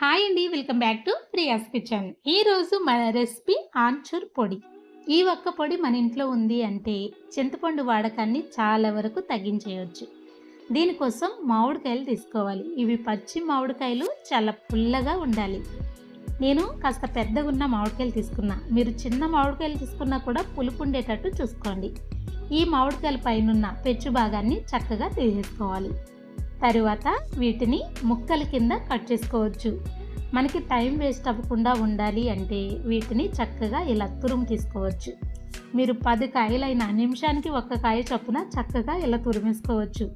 Hi అండి welcome back to Priya's kitchen. ఈరోజు మన రెసిపీ ఆంచూర్ పొడి. ఈ ఒక్క పొడి మన ఇంట్లో ఉంది అంటే చింతపండు వాడకాన్ని చాలా వరకు తగ్గించేయవచ్చు దీనికోసం మామిడికాయలు తీసుకోవాలి. ఇవి పచ్చి మామిడికాయలు చాలా పుల్లగా ఉండాలి. నేను కాస్త పెద్దగా ఉన్న మామిడికాయలు తీసుకున్నా. మీరు చిన్న మామిడికాయలు తీసుకున్నా కూడా పులుపు ఉండేటట్టు చూసుకోండి. ఈ మామిడికాయల పైనున్న పెచ్చు భాగాన్ని చక్కగా తీసేసుకోవాలి. తరువాత వీటిని ముక్కల కింద కట్ చేసుకోవచ్చు. మనకి టైం వేస్ట్ అవ్వకుండా ఉండాలి అంటే వీటిని చక్కగా ఇలా తురుము తీసుకోవచ్చు. మీరు పది కాయలైన నిమిషానికి ఒక్క కాయ చొప్పున చక్కగా ఇలా తురిమేసుకోవచ్చు.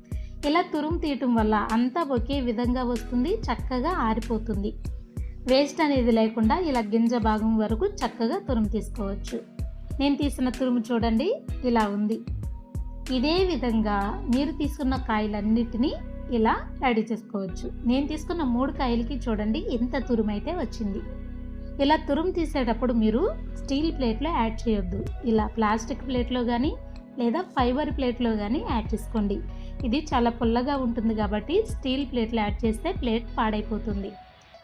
ఇలా తురుము తీయటం వల్ల అంతా ఒకే విధంగా వస్తుంది చక్కగా ఆరిపోతుంది. వేస్ట్ అనేది లేకుండా ఇలా గింజ భాగం వరకు చక్కగా తురుము తీసుకోవచ్చు. నేను తీసిన తురుము చూడండి ఇలా ఉంది. ఇదే విధంగా మీరు తీసుకున్న కాయలన్నిటినీ ఇలా రెడీ చేసుకోవచ్చు. నేను తీసుకున్న మూడు కాయలకి చూడండి ఎంత తురుమైతే వచ్చింది. ఇలా తురుము తీసేటప్పుడు మీరు స్టీల్ ప్లేట్లో యాడ్ చేయొద్దు. ఇలా ప్లాస్టిక్ ప్లేట్లో కానీ లేదా ఫైబర్ ప్లేట్లో కానీ యాడ్ చేసుకోండి. ఇది చాలా పుల్లగా ఉంటుంది కాబట్టి స్టీల్ ప్లేట్లో యాడ్ చేస్తే ప్లేట్ పాడైపోతుంది.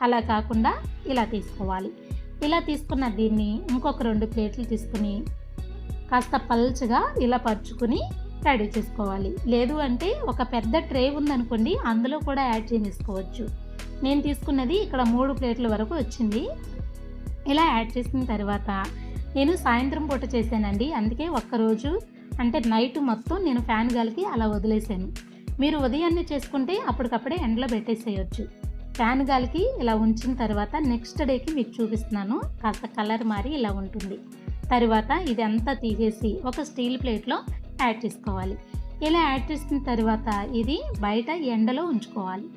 అలా కాకుండా ఇలా తీసుకోవాలి. ఇలా తీసుకున్న దీన్ని ఇంకొక రెండు ప్లేట్లు తీసుకుని కాస్త పల్చగా ఇలా పరుచుకుని రెడీ చేసుకోవాలి. లేదు అంటే ఒక పెద్ద ట్రే ఉందనుకోండి అందులో కూడా యాడ్ చేసుకోవచ్చు నేను తీసుకున్నది ఇక్కడ మూడు ప్లేట్ల వరకు వచ్చింది. ఇలా యాడ్ చేసిన తర్వాత నేను సాయంత్రం పూట చేశానండి. అందుకే ఒక్కరోజు అంటే నైట్ మొత్తం నేను ఫ్యాన్ గాలికి అలా వదిలేసాను మీరు ఉదయాన్నే చేసుకుంటే అప్పటికప్పుడే ఎండలో పెట్టేసేయచ్చు. ఫ్యాన్ గాలికి ఇలా ఉంచిన తర్వాత నెక్స్ట్ డేకి మీకు చూపిస్తున్నాను. కాస్త కలర్ మారి ఇలా ఉంటుంది. తర్వాత ఇది అంతా తీసేసి ఒక స్టీల్ ప్లేట్లో యాడ్ చేసుకోవాలి. ఇలా యాడ్ చేసిన తర్వాత ఇది బయట ఎండలో ఉంచుకోవాలి.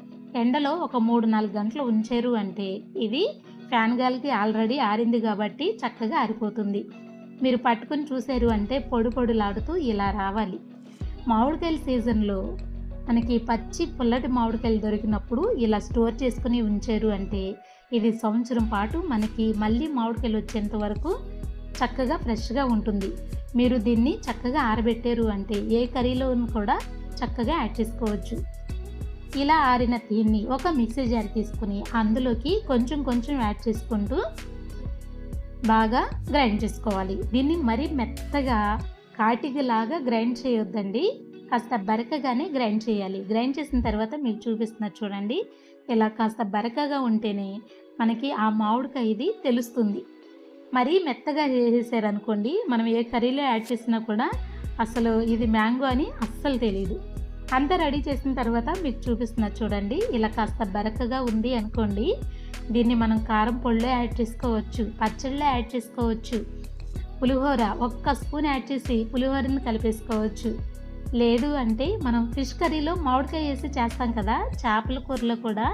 ఎండలో ఒక మూడు నాలుగు గంటలు ఉంచారు అంటే ఇది ఫ్యాన్ గాలికి ఆల్రెడీ ఆరింది కాబట్టి చక్కగా ఆరిపోతుంది. మీరు పట్టుకుని చూశారు అంటే పొడి పొడిలాడుతూ ఇలా రావాలి. మామిడికాయల సీజన్లో మనకి పచ్చి పుల్లటి మామిడికాయలు దొరికినప్పుడు ఇలా స్టోర్ చేసుకుని ఉంచారు అంటే ఇది సంవత్సరం పాటు మనకి మళ్ళీ మామిడికాయలు వచ్చేంత వరకు చక్కగా ఫ్రెష్గా ఉంటుంది. మీరు దీన్ని చక్కగా ఆరబెట్టారు అంటే ఏ కర్రీలోనూ కూడా చక్కగా యాడ్ చేసుకోవచ్చు. ఇలా ఆరిన దీన్ని ఒక మిక్సీ జార్ తీసుకుని అందులోకి కొంచెం కొంచెం యాడ్ చేసుకుంటూ బాగా గ్రైండ్ చేసుకోవాలి. దీన్ని మరీ మెత్తగా కాటికలాగా గ్రైండ్ చేయొద్దండి. కాస్త బరకగానే గ్రైండ్ చేయాలి. గ్రైండ్ చేసిన తర్వాత మీకు చూపిస్తున్నారు చూడండి. ఇలా కాస్త బరకగా ఉంటేనే మనకి ఆ మామిడికాయ ఇది తెలుస్తుంది. మరీ మెత్తగా చేసేసారనుకోండి మనం ఏ కర్రీలో యాడ్ చేసినా కూడా అసలు ఇది మ్యాంగో అని అస్సలు తెలియదు అంతా రెడీ చేసిన తర్వాత మీకు చూపిస్తున్నారు చూడండి ఇలా కాస్త బరకగా ఉంది అనుకోండి దీన్ని మనం కారం పొడిలో యాడ్ చేసుకోవచ్చు పచ్చడిలో యాడ్ చేసుకోవచ్చు పులిహోర ఒక్క స్పూన్ యాడ్ చేసి పులిహోరని కలిపేసుకోవచ్చు. లేదు అంటే మనం ఫిష్ కర్రీలో మామిడికాయ వేసి చేస్తాం కదా చేపల కూరలో కూడా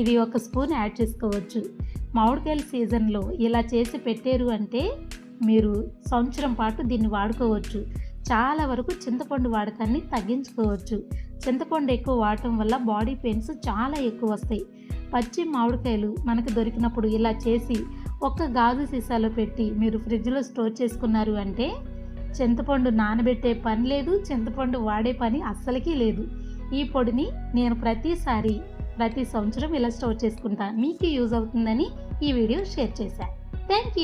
ఇది ఒక స్పూన్ యాడ్ చేసుకోవచ్చు. మామిడికాయల సీజన్లో ఇలా చేసి పెట్టారు అంటే మీరు సంవత్సరం పాటు దీన్ని వాడుకోవచ్చు. చాలా వరకు చింతపండు వాడకాన్ని తగ్గించుకోవచ్చు. చింతపండు ఎక్కువ వాడటం వల్ల బాడీ పెయిన్స్ చాలా ఎక్కువ వస్తాయి. పచ్చి మామిడికాయలు మనకు దొరికినప్పుడు ఇలా చేసి ఒక్క గాజు సీసాలో పెట్టి మీరు ఫ్రిడ్జ్లో స్టోర్ చేసుకున్నారు అంటే చింతపండు నానబెట్టే పని లేదు చింతపండు వాడే పని అస్సలకి లేదు. ఈ పొడిని నేను ప్రతిసారి ప్రతి సంవత్సరం ఇలా స్టోర్ చేసుకుంటా మీకు యూజ్ అవుతుందని ఈ వీడియో షేర్ చేశాను థ్యాంక్ యూ